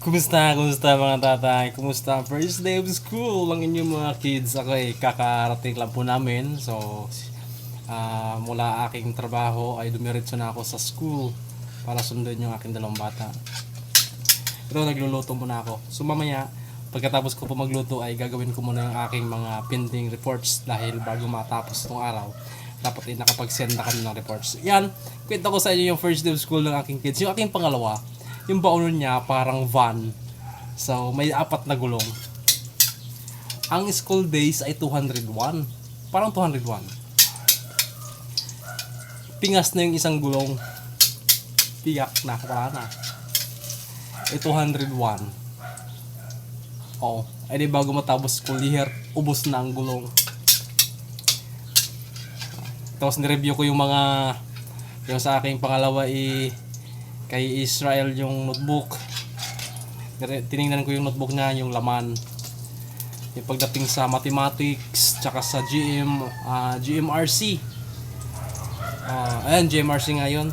Kumusta, kumusta mga tatay? Kumusta first day of school ng inyong mga kids? Ako ay kakarating lang po namin. So, ah, mula aking trabaho ay dumiretso na ako sa school para sundan yung aking dalawang bata. Pero nagluluto muna ako. So mamaya, pagkatapos ko po magluto ay gagawin ko muna yung aking mga pending reports dahil bago matapos itong araw, dapat ay nakapag-send na kami ng reports. Yan, kwento ko sa inyo yung first day of school ng aking kids. Yung aking pangalawa, yung baon niya parang van. So, may apat na gulong. Ang school days ay 201. Parang 201. Pingas na yung isang gulong. Tiyak na, wala na. Eh, 201. Oo. Eh di bago matapos school year, ubos na ang gulong. Tapos nireview ko yung mga yung sa aking pangalawa i kay Israel yung notebook. Tiningnan ko yung notebook niya, yung laman. Yung pagdating sa mathematics, tsaka sa GM, ah, GMRC. Ah, ayan, GMRC nga yun.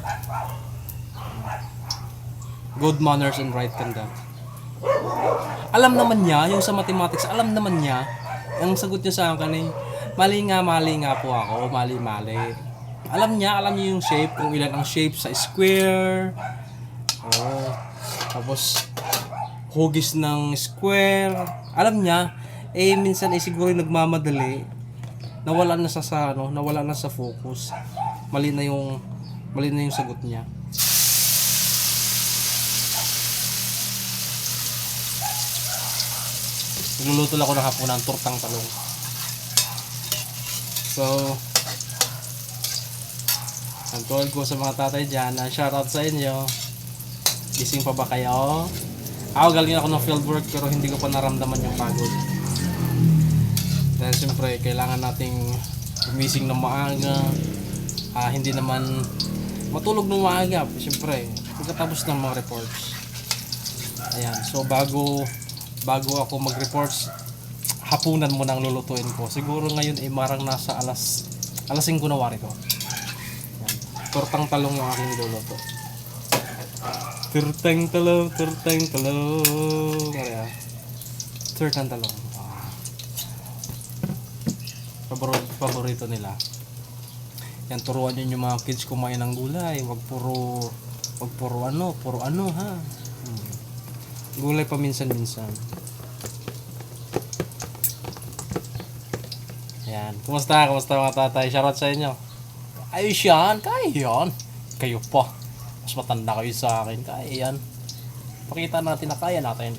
Good manners and right conduct. Alam naman niya, yung sa mathematics, alam naman niya, ang sagot niya sa akin ay, mali nga, mali nga po ako, mali, mali. Alam niya, alam niya yung shape, kung ilan ang shape sa square. Oh. Tapos, hugis ng square. Alam niya, eh, minsan eh, siguro yung nagmamadali, nawala na sa, sa ano, nawala na sa focus. Mali na yung, mali na yung sagot niya. Nagluluto ako ng hapunan, tortang talong. So, ang ko sa mga tatay dyan, uh, shoutout sa inyo. Gising pa ba kayo? Ako galing ako ng fieldwork pero hindi ko pa naramdaman yung pagod. Dahil siyempre, kailangan nating gumising ng maaga. Ah, hindi naman matulog ng maaga. Siyempre, pagkatapos ng mga reports. Ayan, so bago bago ako mag-reports, hapunan mo nang lulutuin ko. Siguro ngayon ay marang nasa alas alas 5 na wari ko. Yan. Tortang talong yung aking niluluto. Tortang talong, tortang talong. Kaya, tortang talong. Ah. Pabor- paborito nila. Yan, turuan nyo yung mga kids kumain ng gulay. Wag puro, wag puro ano, puro ano ha. Hmm. Gulay pa minsan-minsan. Yan. Kumusta? Kumusta mga tatay? Shoutout sa inyo. Ayos yan. Kaya yan. Kayo pa. Mas matanda kayo sa akin. Kaya yan. Pakita natin na kaya natin.